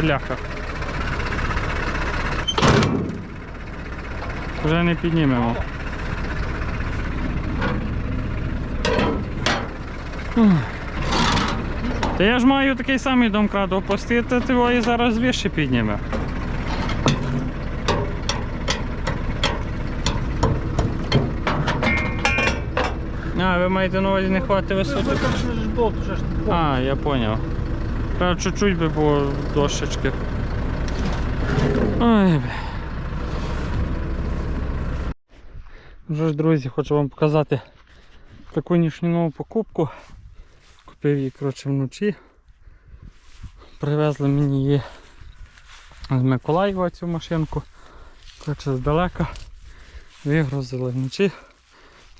Бляха. Вже не піднімемо. Та я ж маю такий самий домкрат опустити, ти його і зараз вище підніме. А, ви маєте на увазі не хватить висоти? Тут. А, я понял. Треба чуть-чуть би було дощечки. Ой, бля. Вже ж, друзі, хочу вам показати таку нічну покупку. Купив її коротше, вночі. Привезли мені її з Миколаєва цю машинку. Коротше, здалека. Вигрузили вночі.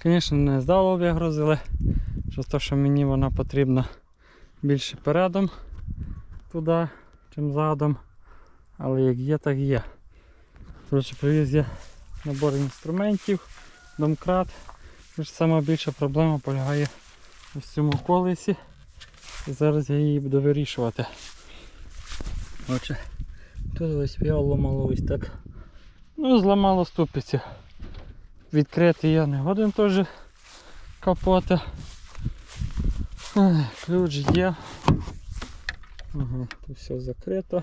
Звісно, не здало вигрузили. Через те, що мені вона потрібна більше передом туди, чим задом. Але як є, так є. Коротше, привіз я набор інструментів, домкрат. Сама більша проблема полягає в цьому колесі. І зараз я її буду вирішувати. Отже, тут ось ламало ось так. Ну, зламало ступиці. Відкрити я не годен теж капота. Ключ є. Ага, тут все закрито.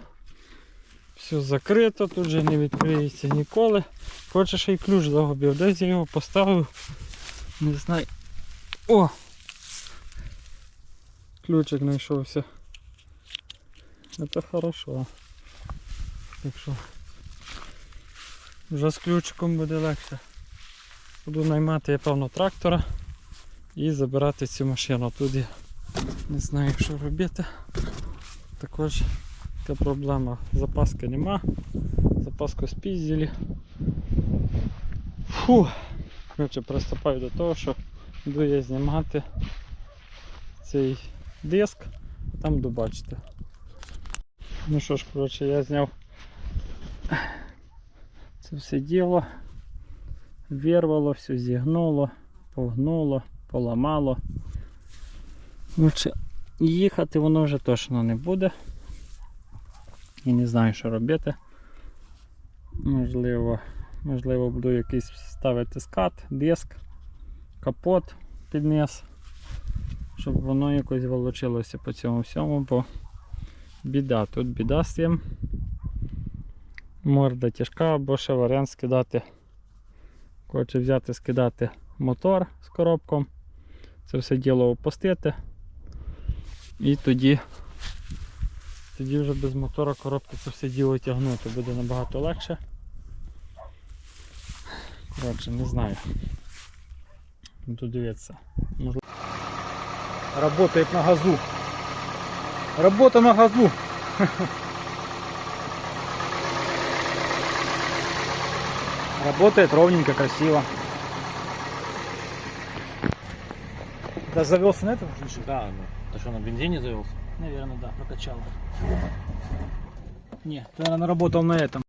Все закрито, тут же не відкриється ніколи. Хоче ще й ключ загубив. Десь я його поставив. Не знаю. О! Ключик знайшовся. Це хорошо. Так вже з ключиком буде легше. Буду наймати, я певно, трактора і забирати цю машину. Тут я не знаю, що робити. Також така проблема. Запаски нема. Запаску спізділі. Фу. Коротше, приступаю до того, що буду я знімати цей диск, а там добачите. Ну що ж, коротше, я зняв це все діло. Вирвало, все зігнуло, погнуло, поламало. Коротше, їхати воно вже точно не буде. І не знаю, що робити. Можливо, можливо буду якийсь ставити скат, диск, капот під низ, щоб воно якось волочилося по цьому всьому, бо біда, тут біда з цим. Морда тяжка, або ще варіант скидати. Хоче взяти, скидати мотор з коробком. Це все діло опустити. І тоді тоді вже без мотора коробки це все діло тягнути. Буде набагато легше. Коротше, не знаю. Буду дивитися. Работает на газу. Работа на газу. Работает ровненько, красиво. Да завелся на этом? Миша? Да, ну, ты что, на бензине завелся? Наверное, да, прокачал. Не, ты, наверное, работал на этом.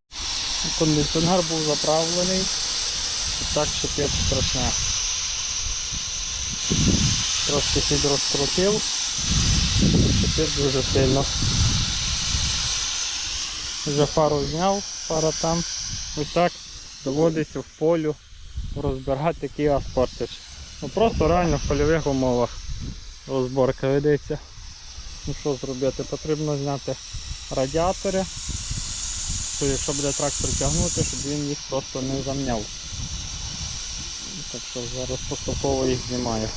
Кондиціонер був заправлений. Так шипить страшне. Трошки сідро скрутив. Шипить дуже сильно. Вже фару зняв, фара там. Ось так доводиться в полю розбирати Kia Sportage. Ну просто реально в польових умовах розборка ведеться. Ну що зробити? Потрібно зняти радіатори що якщо буде трактор тягнути, щоб він їх просто не замняв. Так що зараз поступово їх знімаю.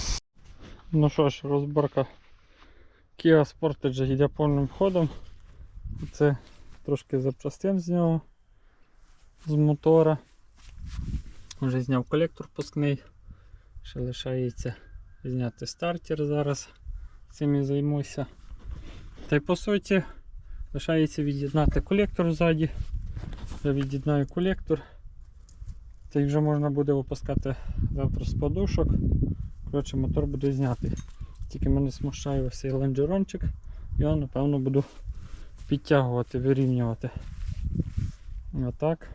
Ну що ж, розборка Kia Sportage йде повним ходом. Це трошки запчастин з нього, з мотора. Вже зняв колектор пускний. Ще лишається зняти стартер зараз. Цим і займуся. Та й по суті лишається від'єднати колектор ззаді. Я від'єднаю колектор Та й вже можна буде випускати завтра з подушок. Коротше, мотор буде знятий. Тільки мене смущає ось цей лонжерончик. Його напевно буду підтягувати, вирівнювати. А так.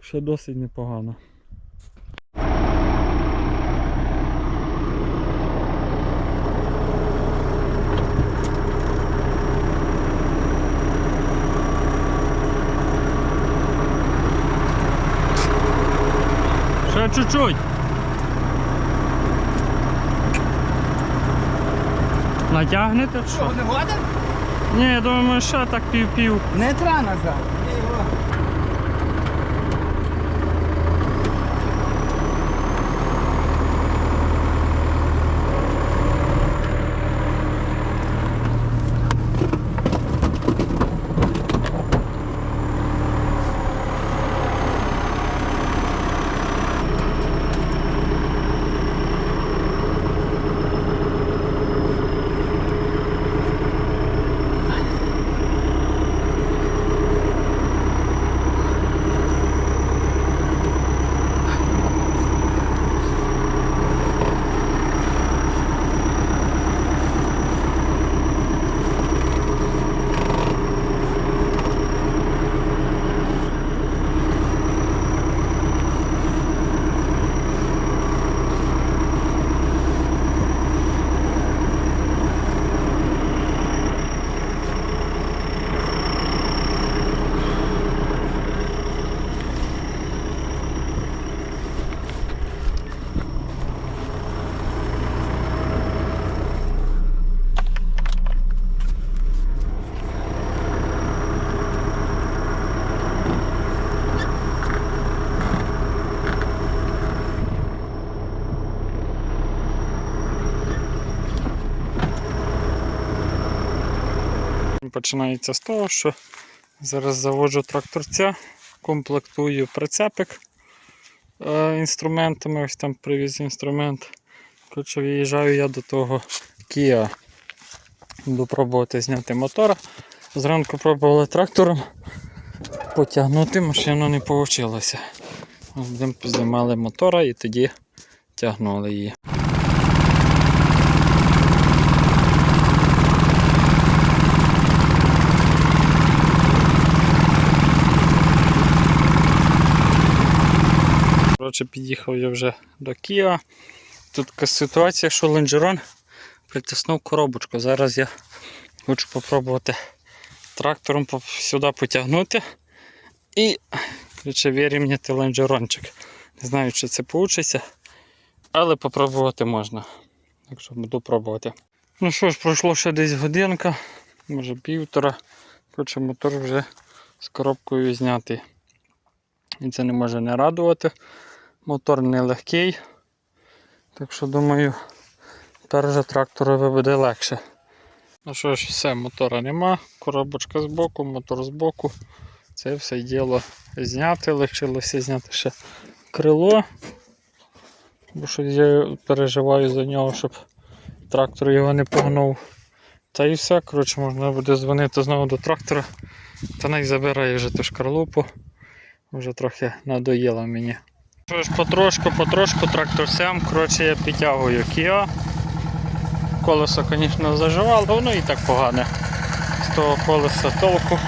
Ще досить непогано. Ще чуть-чуть. Натягнете що? не годен? Ні, я думаю, ще так пів-пів. Не треба назад. Починається з того, що зараз заводжу тракторця, комплектую прицепик е, інструментами, ось там привіз інструмент. Коротше, виїжджаю я до того Kia. Буду пробувати зняти мотора. Зранку пробували трактором потягнути, машина не вийшло. Будемо знімали мотора і тоді тягнули її. Коротше, під'їхав я вже до Києва. Тут така ситуація, що лонжерон притиснув коробочку. Зараз я хочу попробувати трактором сюди потягнути і вирівняти лонжерончик. Не знаю, чи це вийде, але попробувати можна. Так що буду пробувати. Ну що ж, пройшло ще десь годинка, може півтора. Коротше, мотор вже з коробкою знятий. І це не може не радувати. Мотор не легкий. Так що думаю, вже тракторові буде легше. Ну що ж, все, мотора нема, коробочка з боку, мотор з боку. Це все діло зняти, лишилося зняти ще крило. Бо що я переживаю за нього, щоб трактор його не погнув. Та і все, коротше, можна буде дзвонити знову до трактора. Та най забирає вже ту шкарлупу. Вже трохи надоїло мені. Що ж, потрошку, потрошку трактор сям, коротше, я підтягую Kia. Колесо, звісно, заживало, воно і так погане. З того колеса толку.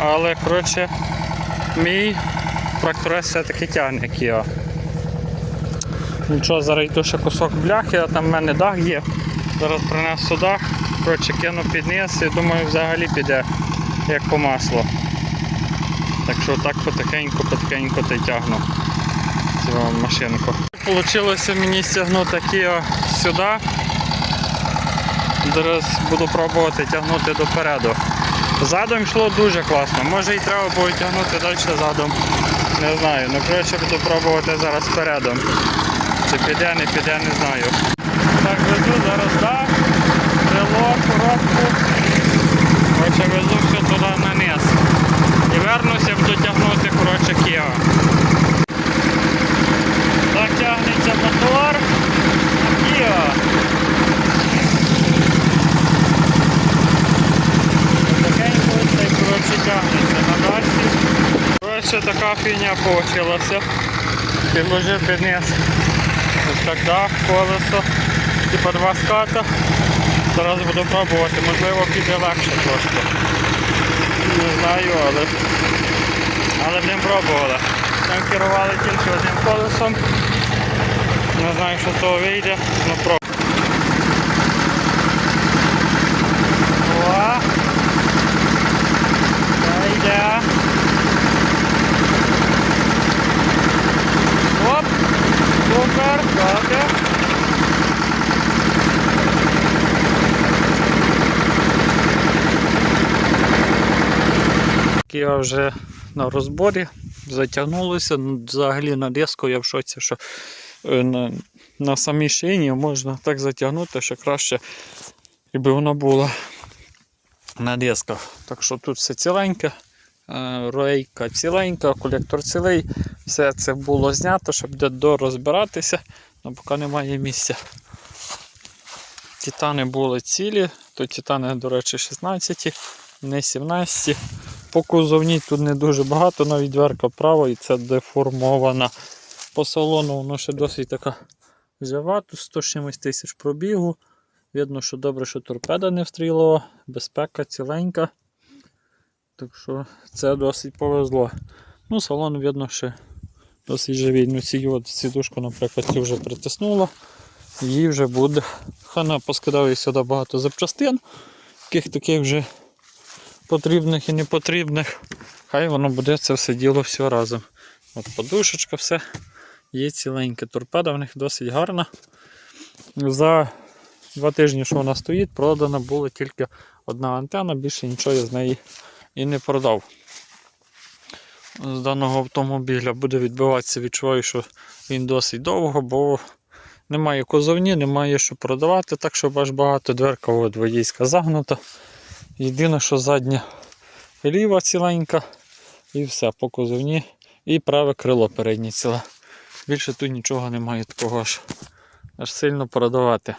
Але, коротше, мій тракторець все-таки тягне Kia. Нічого, зараз йду ще кусок бляхи, а там в мене дах є. Зараз принесу дах, коротше, кину під низ і думаю, взагалі піде як по маслу. Так що так потихеньку, потихеньку та цю машинку. Получилося мені стягнути Kia сюди. Зараз буду пробувати тягнути допереду. Задом йшло дуже класно. Може і треба буде тягнути далі задом. Не знаю. Ну коротше буду пробувати зараз передом. Чи піде, не піде, не знаю. Так, везу зараз дах, крило, коробку. Коротше, везу все туди на низ. І вернуся, буду тягнути коротше Kia. Так тягнеться мотор. Kia. Дачі. Фігня вийшла. Підложив під. Ось так дах, колесо. Типа два ската. Зараз буду пробувати, можливо піде легше трошки. Не знаю, але. Але будемо пробували. Там керували тільки одним колесом. Не знаю, що з того вийде, ну пробуємо. О! Та йде. Оп! Добре. Я вже на розборі затягнулося. Ну, Взагалі на диску я в шоці, що е, на, на самій шині можна так затягнути, що краще, якби вона була на дисках. Так що тут все ціленьке, рейка ціленька, колектор цілий. Все це було знято, щоб де дорозбиратися, але поки немає місця. Титани були цілі, то титани, до речі, 16, не 17. По кузовній тут не дуже багато, навіть дверка права і це деформована. По салону воно ще досить така жива, тут 100 тисяч пробігу. Видно, що добре, що торпеда не встрілила, безпека ціленька. Так що це досить повезло. Ну, салон видно ще досить живий. Ну, ці от сідушку, наприклад, цю вже притиснуло. Її вже буде. Хана поскидав їй сюди багато запчастин, яких таких вже потрібних і непотрібних. Хай воно буде це все діло все разом. От подушечка, все є ціленьке. Торпеда в них досить гарна. За два тижні, що вона стоїть, продана була тільки одна антенна, більше нічого з неї і не продав. З даного автомобіля буде відбиватися, відчуваю, що він досить довго, бо немає козовні, немає що продавати, так що аж багато дверка от водійська загнута. Єдине, що задня ліва ціленька і все по козовні. І праве крило переднє ціле. Більше тут нічого немає такого аж, аж сильно продавати.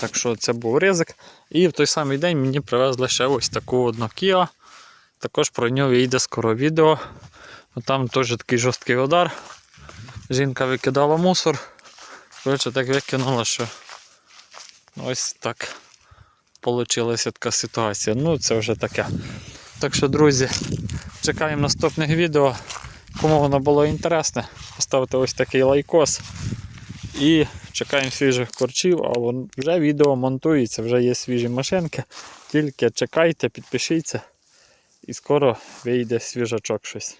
Так що це був ризик. І в той самий день мені привезли ще ось таку одну Kia. Також про нього вийде скоро відео. Ну, Там теж такий жорсткий удар. Жінка викидала мусор. Коротше, так викинула, що ось так получилася така ситуація. Ну, це вже таке. Так що, друзі, чекаємо наступних відео. Кому воно було інтересне, поставте ось такий лайкос. І чекаємо свіжих корчів, а вже відео монтується, вже є свіжі машинки. Тільки чекайте, підпишіться і скоро вийде свіжачок щось.